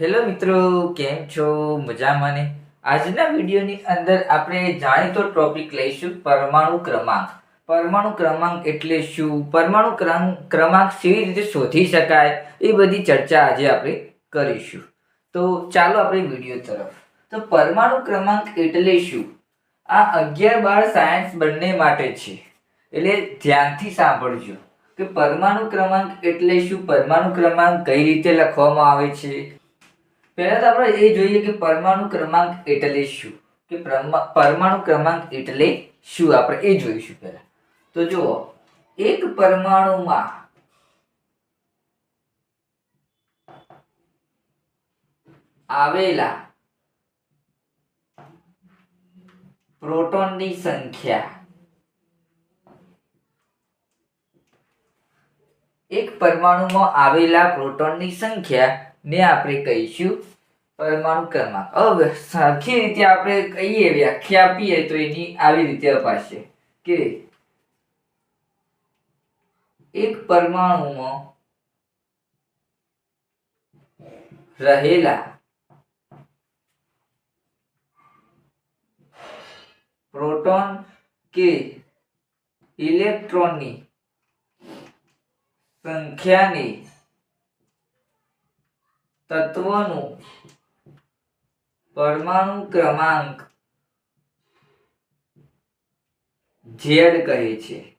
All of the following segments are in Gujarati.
હેલો મિત્રો, કેમ છો? મજામાં ને? આજના વિડીયોની અંદર આપણે જાણીતો ટોપિક લઈશું પરમાણુ ક્રમાંક. પરમાણુ ક્રમાંક એટલે શું? પરમાણુ ક્રમ, ક્રમાંક કેવી રીતે શોધી શકાય? એ બધી ચર્ચા આજે આપણે કરીશું. તો ચાલો આપણે વીડિયો તરફ. તો પરમાણુ ક્રમાંક એટલે શું? આ અગિયાર બાર સાયન્સ બંને માટે છે. એટલે ધ્યાનથી સાંભળજો કે પરમાણુ ક્રમાંક એટલે શું? પરમાણુ ક્રમાંક કઈ રીતે લખવામાં આવે છે? પહેલા તો આપણે એ જોઈએ કે પરમાણુ ક્રમાંક એટલે શું? કે પરમાણુ ક્રમાંક એટલે શું? આપણે એ જોઈશું પહેલા. તો જુઓ, એક પરમાણુમાં આવેલા પ્રોટોનની સંખ્યા એક પરમાણુમાં આવેલા પ્રોટોનની સંખ્યા ને આપણે કહીશું. પરમાણુ ક્રમાંક. હવે સરખી રીતે આપણે કહીએ, વ્યાખ્યા આપીએ તો એની આવી રીતે અપાશે. કે એક પરમાણુમાં રહેલા પ્રોટોન કે ઇલેક્ટ્રોનની સંખ્યાની તત્વનું પરમાણુ ક્રમાંક ઝેડ કહે છે.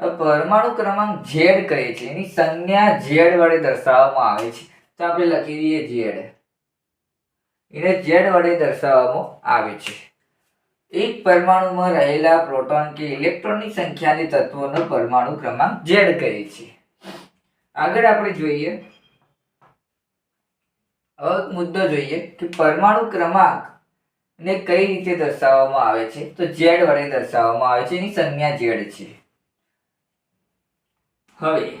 પરમાણુ ક્રમાંક ઝેડ કહે છે. એની સંજ્ઞા ઝેડ વડે દર્શાવવામાં આવે છે. તો આપણે લખી દઈએ ઝેડ એને ઝેડ વડે દર્શાવવામાં આવે છે. એક પરમાણુમાં રહેલા પ્રોટોન કે ઇલેક્ટ્રોનની સંખ્યાની તત્વોનો પરમાણુ ક્રમાંક ઝેડ કહે છે. આગળ આપણે જોઈએ. હવે મુદ્દો જોઈએ કે પરમાણુ ક્રમાંક ને કઈ રીતે દર્શાવવામાં આવે છે? તો ઝેડ વડે દર્શાવવામાં આવે છે, એની સંજ્ઞા ઝેડ છે. હવે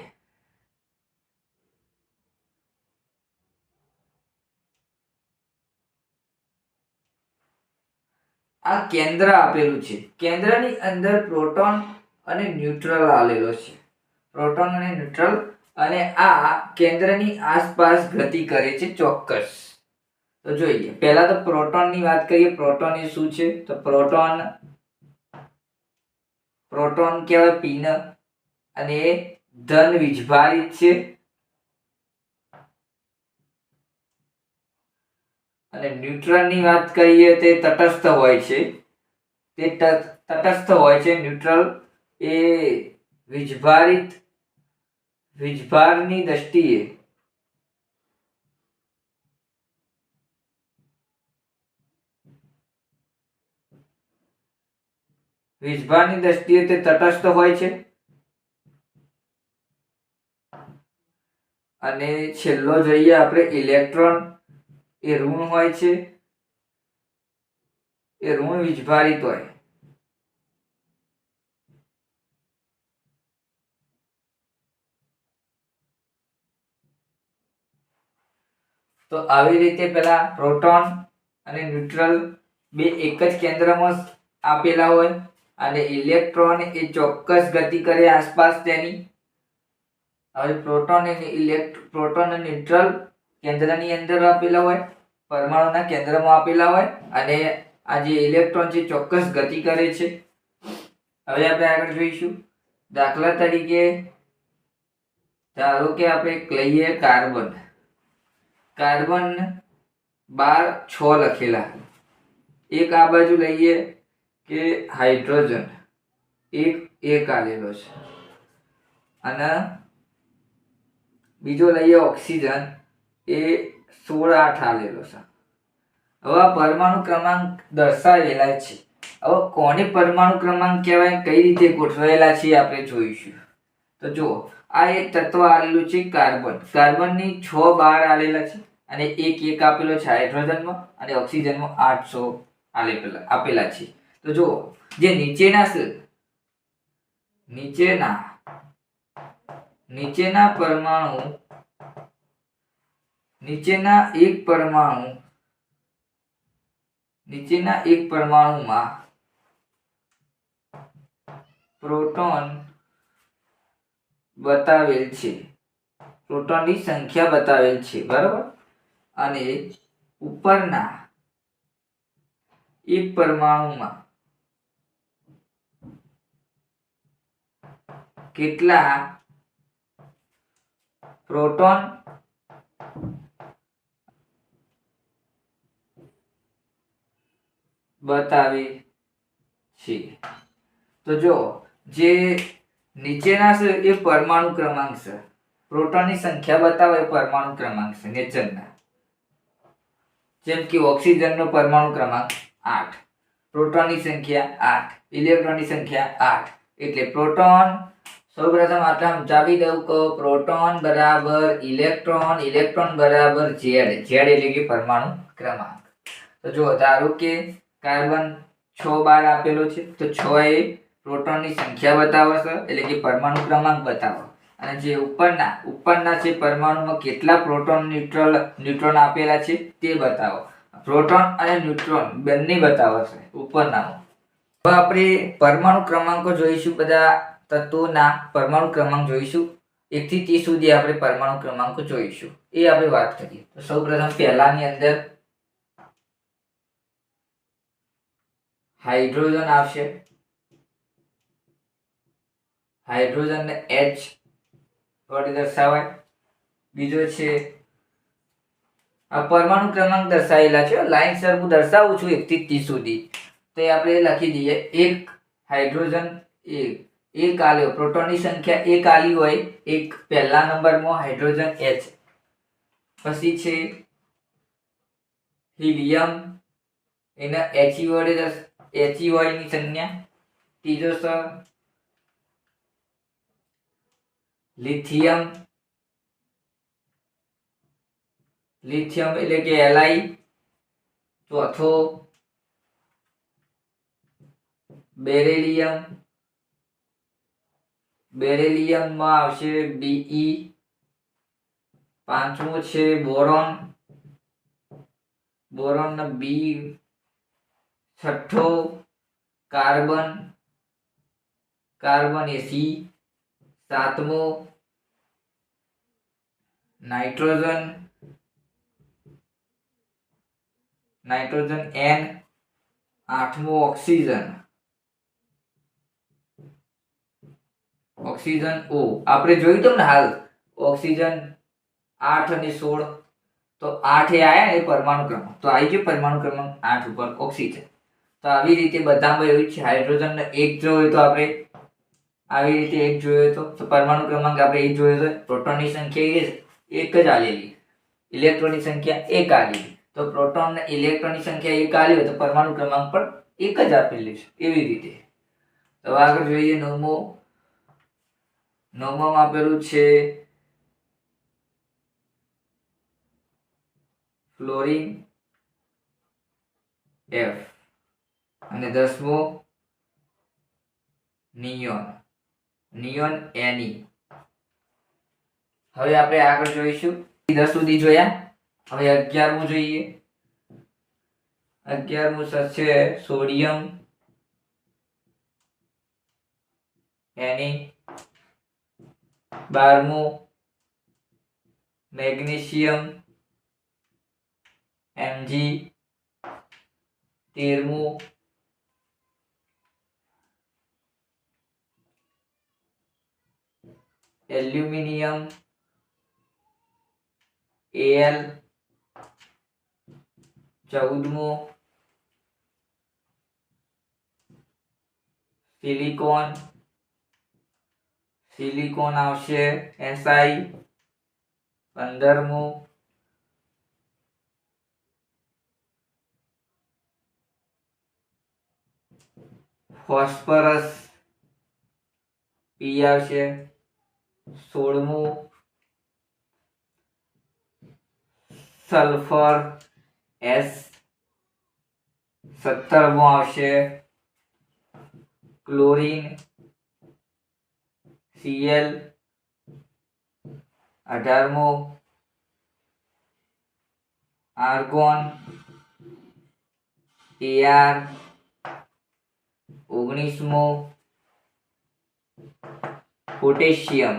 આ કેન્દ્ર આપેલું છે. કેન્દ્રની અંદર પ્રોટોન અને ન્યુટ્રલ આવેલો છે. પ્રોટોન અને ન્યુટ્રલ અને આ કેન્દ્રની આસપાસ ગતિ કરે છે ચોક્કસ. તો જોઈએ, પહેલા તો પ્રોટોનની વાત કરીએ. પ્રોટોન એ શું છે? તો પ્રોટોન પ્રોટોન કહેવાય પીન અને એ ધન વિજભારિત છે. અને ન્યુટ્રલની વાત કરીએ તે તટસ્થ હોય છે. તે તટસ્થ હોય છે. ન્યુટ્રલ એ વીજભારિત વીજભારની દ્રષ્ટિએ. વીજભારની દ્રષ્ટિએ તે તટસ્થ હોય છે. અને છેલ્લો જોઈએ આપણે ઇલેક્ટ્રોન. એ ઋણ હોય છે. એ ઋણ વીજભારિત હોય. તો આવી રીતે પેલા પ્રોટોન અને ન્યુટ્રલ બે એક જ કેન્દ્રમાં આપેલા હોય અને ઇલેક્ટ્રોન એ ચોક્કસ ગતિ કરે આસપાસ તેની. હવે પ્રોટોન અને ઇલેક્ટ, પ્રોટોન અને ન્યુટ્રલ કેન્દ્રની અંદર આપેલા હોય, પરમાણુના કેન્દ્રમાં આપેલા હોય અને આ જે ઇલેક્ટ્રોન છે ચોક્કસ ગતિ કરે છે. હવે આપણે આગળ જોઈશું. દાખલા તરીકે ધારો કે આપણે લઈએ કાર્બન. કાર્બન બાર છ લખેલા. એક આ બાજુ લઈએ કે હાઇડ્રોજન. એક એક આલેલો છે. અને બીજો લઈએ ઓક્સિજન. એ સોળ આઠ આલેલો છે. હવે પરમાણુ ક્રમાંક દર્શાવેલા છે. હવે કોને પરમાણુ ક્રમાંક કહેવાય? કઈ રીતે ગોઠવાયેલા છે આપણે જોઈશું. તો જુઓ, આ એક તત્વ આવેલું છે કાર્બન. કાર્બનની છ બાર આવેલા છે. અને એક એક આપેલો છે હાઇડ્રોજનમાં અને ઓક્સિજનમાં આઠસો આપેલા છે. તો જુઓ, જે નીચેના નીચેના નીચેના પરમાણુ, નીચેના એક પરમાણુ, નીચેના એક પરમાણુમાં પ્રોટોન બતાવેલ છે. પ્રોટોનની સંખ્યા બતાવેલ છે. બરાબર? અને ઉપરના એક પરમાણુમાં કેટલા પ્રોટોન બતાવે છે? તો જો, જે નીચેના છે એ પરમાણુ ક્રમાંક છે. પ્રોટોનની સંખ્યા બતાવે પરમાણુ ક્રમાંક છે, નેચરના. જેમ કે ઓક્સિજનનો પરમાણુ ક્રમાંક આઠ. પ્રોટોનની સંખ્યા આઠ. ઇલેક્ટ્રોનની સંખ્યા આઠ. એટલે પ્રોટોન, સૌપ્રથમ આટલા સમજાવી દઉં કહો પ્રોટોન બરાબર ઇલેક્ટ્રોન ઇલેક્ટ્રોન બરાબર ઝેડ. ઝેડ એટલે કે પરમાણુ ક્રમાંક. તો જો ધારો કે કાર્બન છ બાર આપેલો છે, તો છ એ પ્રોટોનની સંખ્યા બતાવશે, એટલે કે પરમાણુ ક્રમાંક બતાવો અને જે ઉપરના ઉપરના જે પરમાણુમાં કેટલા પ્રોટોન ન્યુટ્રલ, ન્યુટ્રોન આપેલા છે તે બતાવો. પ્રોટોન અને ન્યુટ્રોન બંને બતાવો છે, ઉપરનામાં. હવે આપણે પરમાણુ ક્રમાંકો જોઈશું બધા તત્વોના પરમાણુ ક્રમાંક જોઈશું. એકથી ત્રીસ સુધી આપણે પરમાણુ ક્રમાંકો જોઈશું. એ આપણે વાત કરીએ. તો સૌપ્રથમ પહેલાની અંદર હાઇડ્રોજન આવશે. હાઇડ્રોજન ને એચ વડે દર્શાવાય બીજો છે, આ પરમાણુ ક્રમાંક દર્શાવેલા છે. લાઈન સર હું દર્શાવું છું એકથી ત્રીસ સુધી. તો એ આપણે લખી દઈએ, એક હાઇડ્રોજન એક. એક આલ્યો, પ્રોટોનની સંખ્યા એક આલી હોય, એક પહેલા નંબરમાં હાઇડ્રોજન એચ પછી છે, હિલિયમ, એના એચી વડે એચી હોયની સંજ્ઞા ત્રીજો છે લિથિયમ. લિથિયમ એટલે કે એલઆઈ ચોથો, બેરેલિયમ. બેરેલિયમમાં આવશે બીઈ પાંચમું છે બોરોન. બોરોન બી છઠ્ઠો, કાર્બન. કાર્બન એસી સાતમો નાઇટ્રોજન નાઇટ્રોજન એન, આઠમો ઓક્સિજન. Oxygen O. આપણે જોયું હતું ને હાલ? ઓક્સિજન આઠ અને સોળ. તો આઠ એ આયા ને પરમાણુ ક્રમાંક. તો આવી ગયો પરમાણુ ક્રમાંક આઠ ઉપર ઓક્સિજન. તો આવી રીતે બધામાં એવું છે. હાઇડ્રોજન એક જોયો તો આપણે આવી રીતે એક જોયો તો. પરમાણુ ક્રમાંક આપણે એક જોયો તો. પ્રોટોનની સંખ્યા એ એક જ આલેલી. ઇલેક્ટ્રોનની સંખ્યા એક આલેલી. તો પ્રોટોન ઇલેક્ટ્રોનની સંખ્યા એક આલી હોય તો પરમાણુ ક્રમાંક પણ એક જ આપેલી છે. એવી રીતે. તો આગળ જોઈએ નવમો નવમામાં આપેલું છે ફ્લોરિન એફ. અને દસમો નિયોન. નિયોન એની. હવે આપણે આગળ જોઈશું. દસ સુધી જોયા. હવે અગિયારમું જોઈએ. અગિયારમું છે સોડિયમ. એની બારમું મેગ્નેશિયમ. એમજી તેરમું એલ્યુમિનિયમ. એલ ચૌદમું. સિલિકોન. સિલિકોન આવશે એસઆઈ પંદરમું. ફોસ્ફરસ પી આવશે સોળમું. સલ્ફર એસ સત્તરમો આવશે. ક્લોરીન સીએલ અઢારમો. આર્ગોન એઆર ઓગણીસમો. પોટેશિયમ.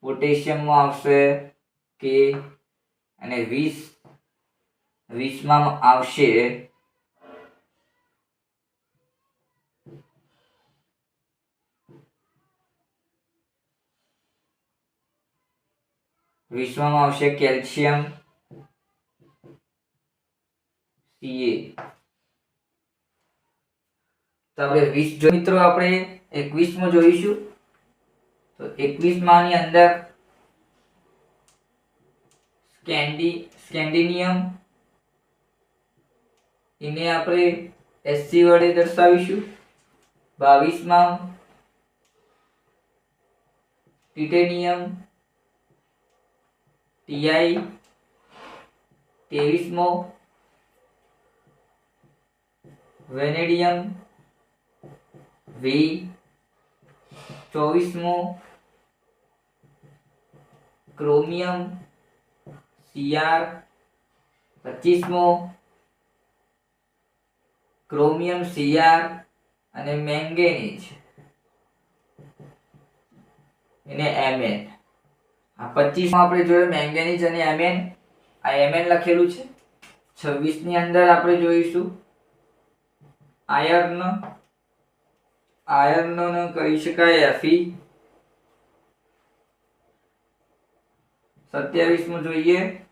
પોટેશિયમમાં આવશે કે અને વીસ, વીસમાં આવશે. વીસમાં આવશે કેલ્શિયમ સીએ. તો આપણે વીસ જો મિત્રો આપણે એકવીસમાં જોઈશું. તો એકવીસમાં ની અંદર સ્કેન્ડી સ્કેન્ડિનિયમ એને આપણે એસસી વડે દર્શાવીશું. બાવીસમાં ટિટેનિયમ. ટીઆઈ. ત્રેવીસમો વેનેડિયમ. વી. ચોવીસમો ક્રોમિયમ. સીઆર પચીસમો. ક્રોમિયમ સીઆર અને મેંગેનીઝ એને એમએન આ પચીસમાં આપણે જોયું મેંગેનીઝ અને એમએન આ એમએન લખેલું છે. છવ્વીસની અંદર આપણે જોઈશું. આયર્ન આયર્ન કહી શકાય એફી સત્યાવીસમું જોઈએ.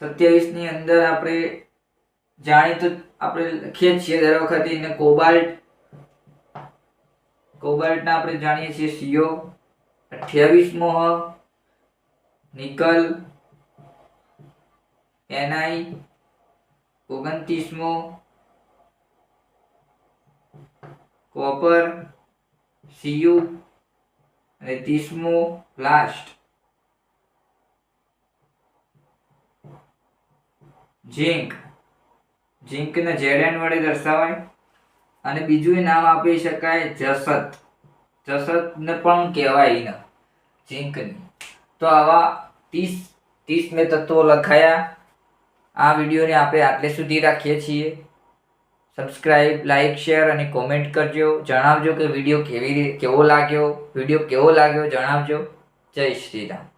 સત્યાવીસની અંદર આપણે જાણીતું આપણે લખીએ છીએ દર વખતે એને કોબાલ્ટ. કોબાલ્ટના આપણે જાણીએ છીએ સીઓ. અઠ્યાવીસમો નિકલ. એનઆઈ. ઓગણત્રીસમો. કોપર. સીયુ. અને ત્રીસમું લાસ્ટ ઝીંક. ઝીંકને ઝેડેન વડે દર્શાવાય. અને બીજું એ નામ આપી શકાય જસત. જસતને પણ કહેવાય એને. ઝીંકની. તો આવા ત્રીસ ત્રીસ મેં તત્વો લખાયા. આ વિડીયોને આપણે આટલે સુધી રાખીએ છીએ. સબસ્ક્રાઇબ લાઇક શેર અને કોમેન્ટ કરજો. જણાવજો કે વીડિયો કેવી રીતે કેવો લાગ્યો? વીડિયો કેવો લાગ્યો? જણાવજો. જય શ્રી રામ.